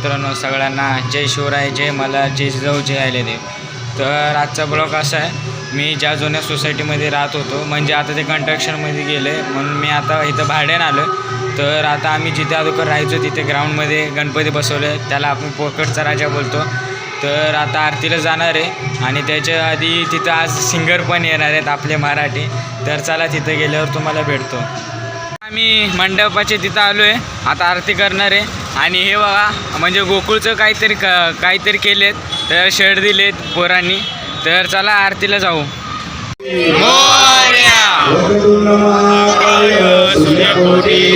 मित्रांनो सगळ्यांना जय शिवराय जय मला जय जिजाऊ जय आले देव तर आजचा ब्लॉग असा आहे मी ज्या जुन्या सोसायटीमध्ये राहत होतो म्हणजे आता ते कंस्ट्रक्शनमध्ये गेले म्हणून मी आता इथं भाड्यानं आलो तर आता आम्ही जिथे अगोदर राहायचो तिथे ग्राउंडमध्ये गणपती बसवले त्याला आपण पोकटचा राजा बोलतो. तर आता आरतीला जाणार आहे आणि त्याच्या आधी तिथं आज सिंगर पण येणार आहेत आपले मराठी. तर चला तिथं गेल्यावर तुम्हाला भेटतो. आम्ही मंडपाचे तिथं आलो आहे आता आरती करणार आहे. आणि हे बघा म्हणजे गोकुळचं काहीतरी क काहीतरी केलेत. तर शेड दिलेत पोरांनी. तर चला आरतीला जाऊ. सूर्यकोटी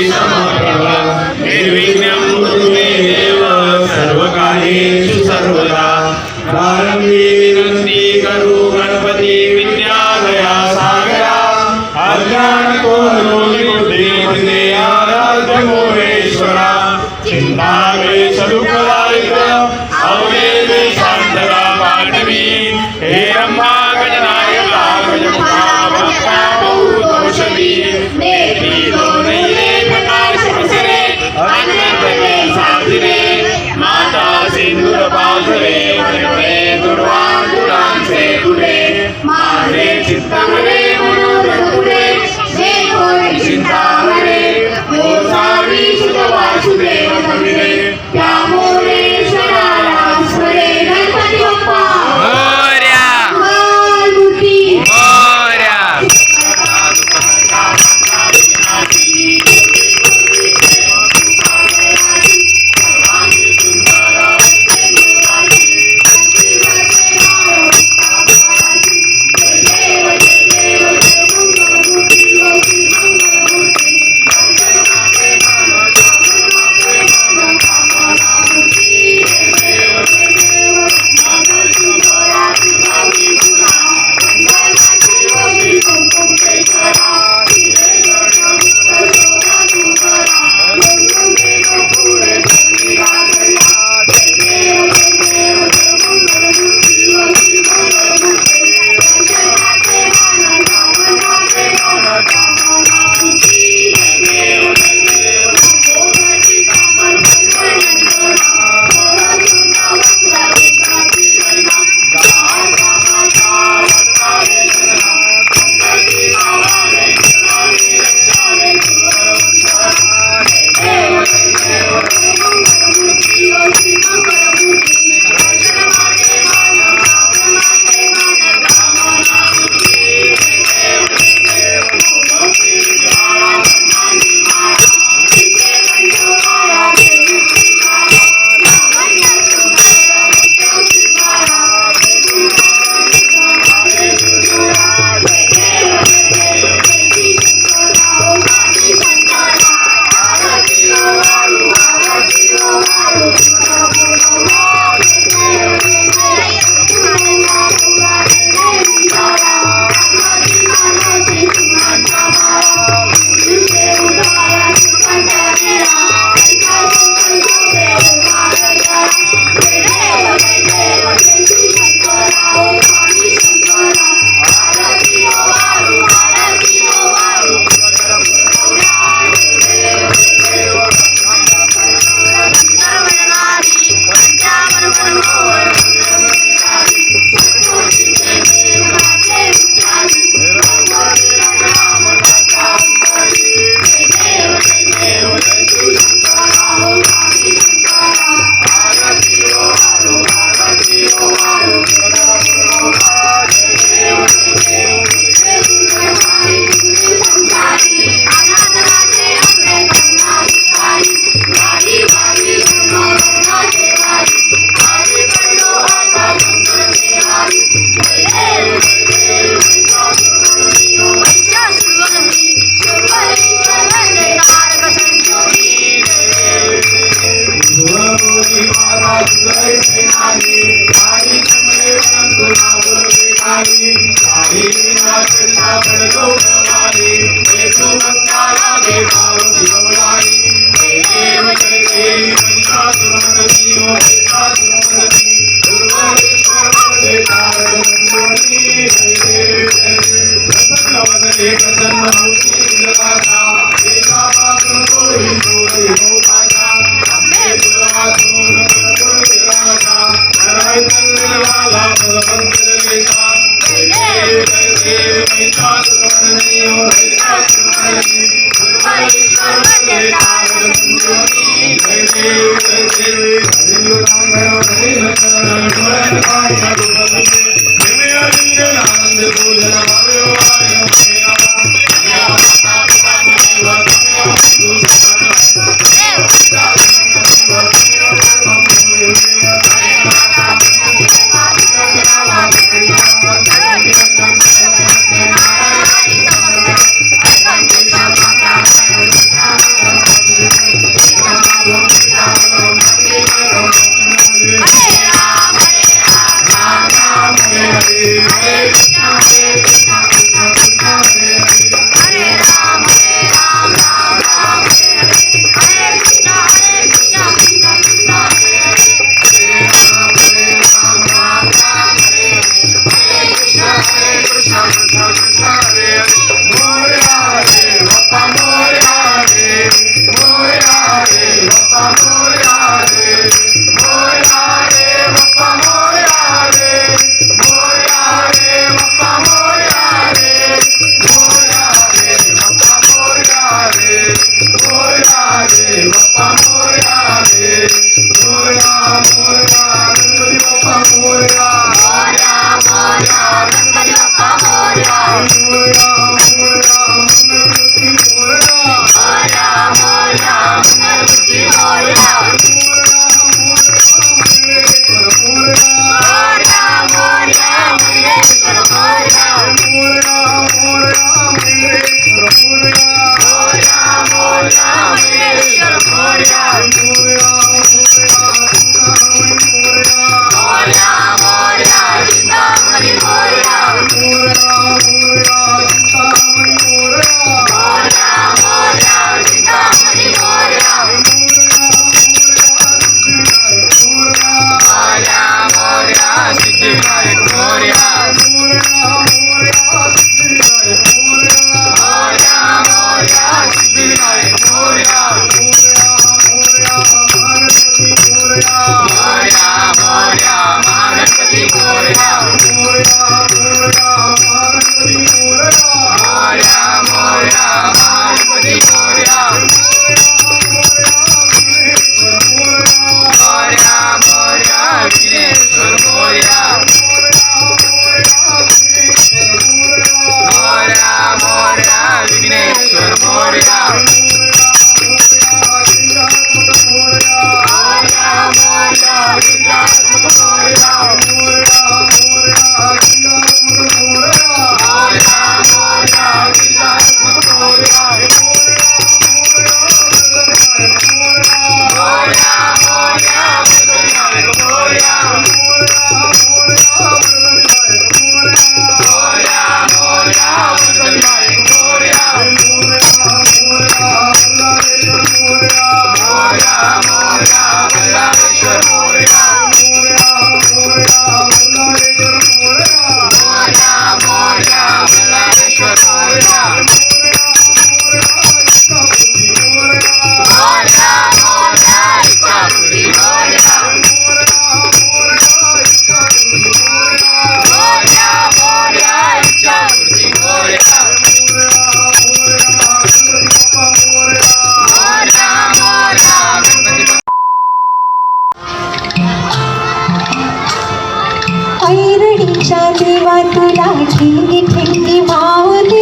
ऐरणीच्या देवा तुला ठिंगी ठिंगी मावली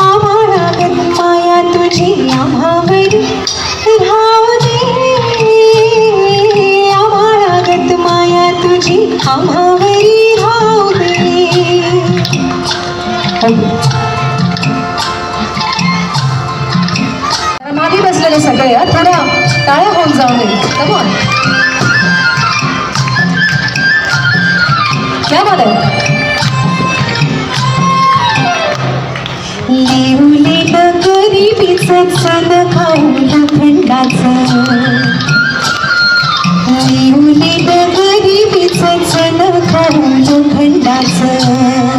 आम्हाला गत माया तुझी आम्हावरी धावली आम्हाला गत माया तुझी आम्हावरी धावली मागे बसलेले सगळे हं, थोड्या टाळ्या होऊन जाऊ नये क्या बात आहे लिवलेलं गरिबीचं चल खाऊन थंडाचं. लिवलेलं गरिबीचं चल खाऊन थंडाचं.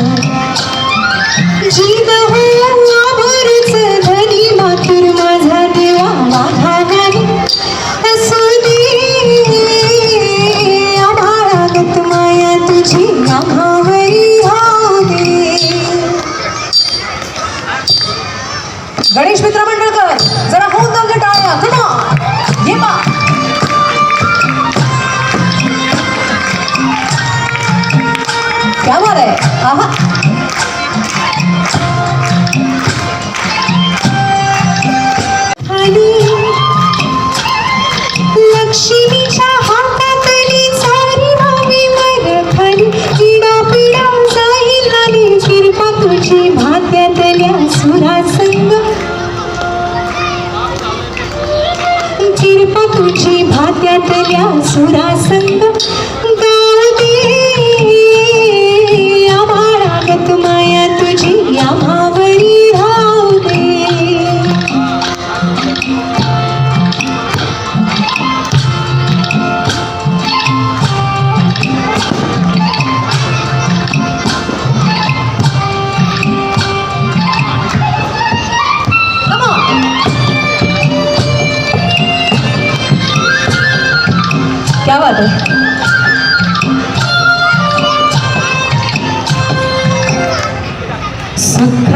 कृपा तुझी भात्यातल्या सुरासंग गाऊ दे आभाळागत क्या बात है? सुख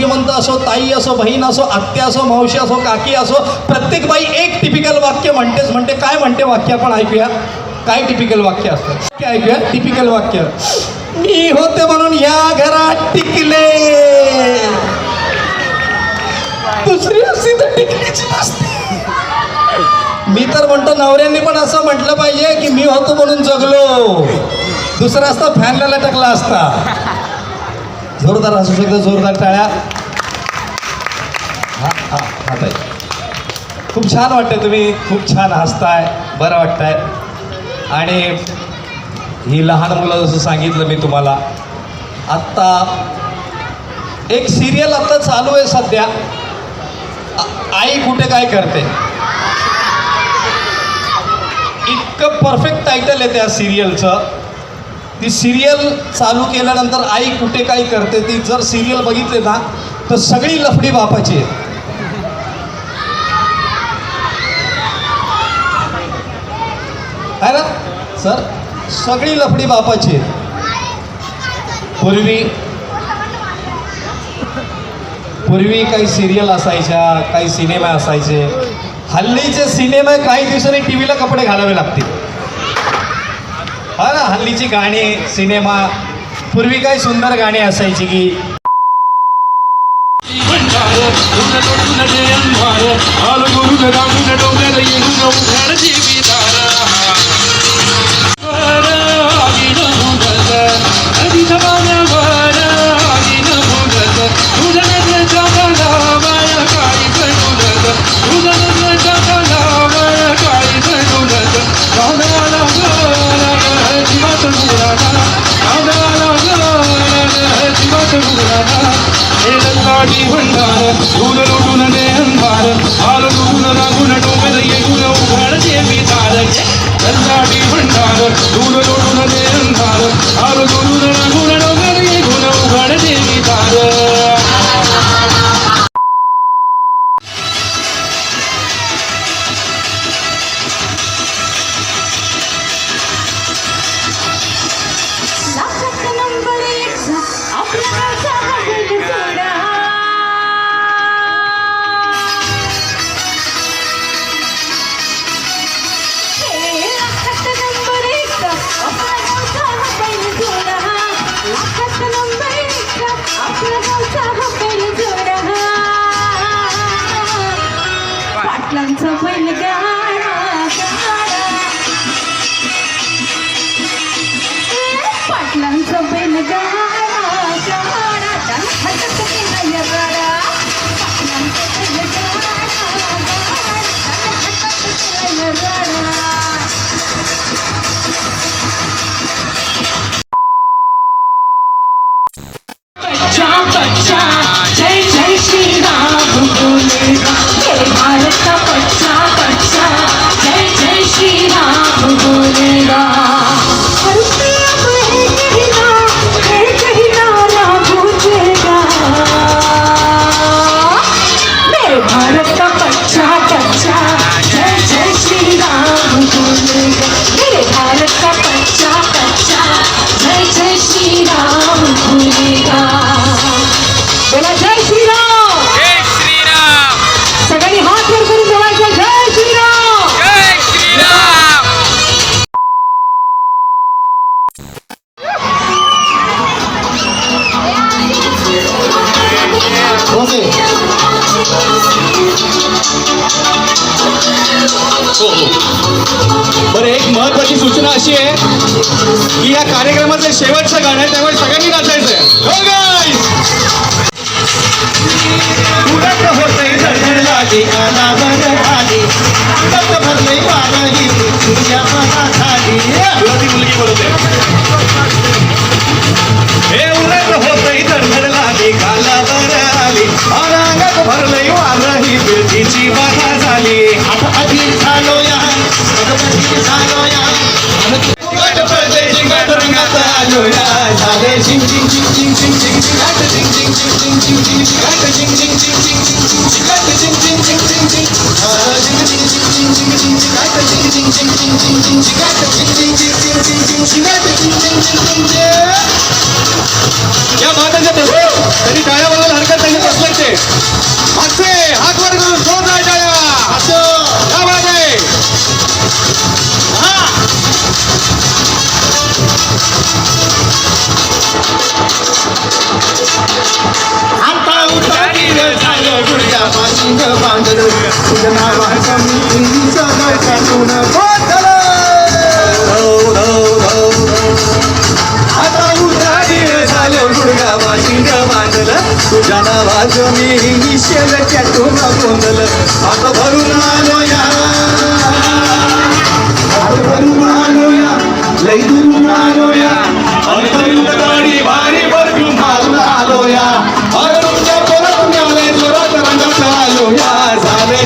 श्रीमंत असो ताई असो बहीण असो आत्या असो मावशी असो काकी असो प्रत्येक बाई एक टिपिकल वाक्य म्हणतेच म्हणते. काय म्हणते वाक्य आपण ऐकूया? काय टिपिकल वाक्य असतं? ऐकूया? टिपिकल वाक्य. मी होते म्हणून या घरात टिकले. दुसरी असती तर टिकलीच नसते. मी तर म्हणतो नवऱ्यांनी पण असं म्हटलं पाहिजे की मी होतो म्हणून जगलो. दुसरा असता फॅनला लटकला असता. जोरदार असू शकतं जोरदार टाळ्या. हा हा हा ताई. खूप छान वाटतंय तुम्ही खूप छान हसताय बरं वाटतंय. आणि ही लहान मुलं जसं सांगितलं मी तुम्हाला आत्ता एक सिरियल आत्ता चालू आहे सध्या. आई कुठे काय करते? इतकं परफेक्ट टायटल आहे त्या सिरियलचं ती सिरियल चालू केल्यानंतर आई कुठे काय करते ती जर सिरियल बघितली ना तर सगळी लफडी बापाची आहे. आहे ना? सर सगळी लफडी बापाची आहे. पूर्वी पूर्वी काही सिरियल असायच्या काही सिनेमा असायचे. हल्लीचे सिनेमा काही दिवसांनी टी व्हीला कपडे घालावे लागतील. हा ना हल्लीची गाणी सिनेमा पूर्वी काय सुंदर गाणी असायची की लाखात बाधा झाली आता अधीर झालो या अगमती झालो या आलो या झाले झिंग झिंग झिंग झिंग झिंग झिंग झिंगाट झिंग झिंग झिंग झिंग झिंग झिंग झिंगाट झिंग झिंग झिंग झिंग झिंग झिंगाट झिंग झिंग झिंग झिंग झिंग झिंग झिंग झिंग झिंग झिंग झिंग झिंगाट झिंग झिंग झिंग झिंग झिंग झिंग झिंगाट झिंग झिंग झिंग झिंग झिंग झिंग झिंगाट झिंग झिंग झिंग झिंग झिंग या माताच्या तरी टाळ्या वाजवायला हरकत नाही बसले ते पासून बांधलं मी सगळं आता उतारी झालं गुडघ्या पासून बांधलं तुझ्या नावाचं मी शेल कॅटून गोंधलं आता भरून आलो या आता भरून आलो या लई दुरून आलो या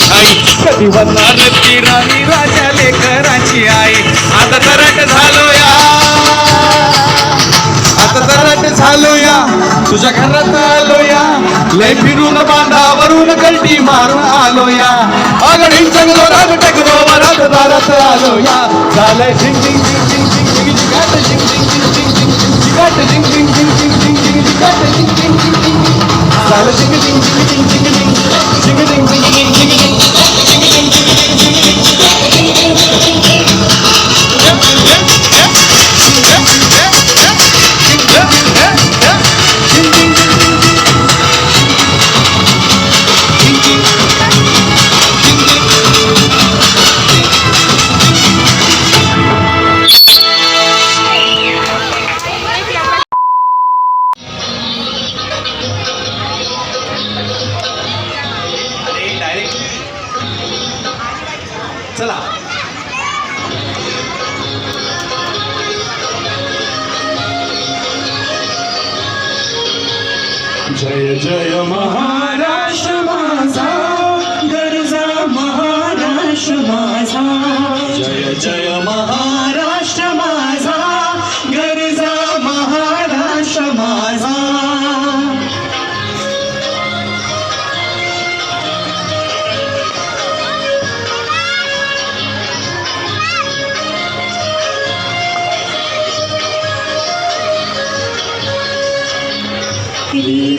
लग्नाची घाई कधी बनणार ती राणी राजा लेकराची आई आता तरट झालो या आता तरट झालो या तुझ्या घरात आलो या लय फिरून बांधावरून कल्टी मारून आलो या आगडी चंगलो राग टेकलो वरात दारात आलो या झालंय झिंग झिंग झिंग झिंग झिंग झिंग झिंगाट झिंग झिंग झिंग झिंग झिंग झिंगाट झिंग झिंग झिंग झिंग झिंग झिंग झिंगाट झिंग झिंग झिंग झिंग Yeah.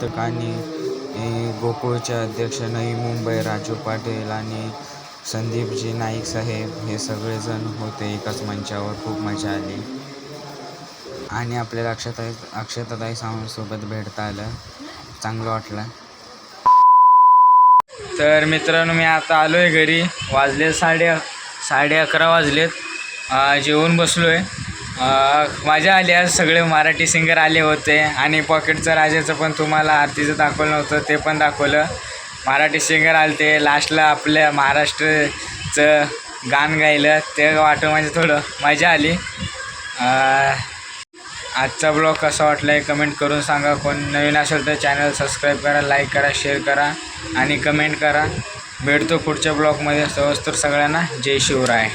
सर्व गोकुळच्या अध्यक्ष नवी मुंबई राजू पाटील आणि संदीपजी नाईक साहेब हे सगळेजण होते एकाच मंचावर. खूप मजा आली. आणि आपल्याला अक्षताई अक्षताताई सावंतसोबत भेटता आलं. चांगलं वाटलं. तर मित्रांनो मी आता आलो आहे घरी. वाजले साडे साडे अकरा वाजलेत. जेवून बसलो आहे मजा आली आज सगळे मराठी सिंगर आले होते आणि पॉकेटचं राजाचं पण तुम्हाला आरतीचं दाखवलं नव्हतं ते पण दाखवलं. मराठी सिंगर आले ते लास्टला आपल्या महाराष्ट्राचं गाण गायलं ते वाटं म्हणजे थोडं मजा आली. आजचा ब्लॉग कसा वाटला आहे कमेंट करून सांगा. कोण नवीन असेल तर चॅनल सबस्क्राईब करा लाईक करा शेअर करा आणि कमेंट करा. भेटतो पुढच्या ब्लॉगमध्ये तर सगळ्यांना. जय शिवराय.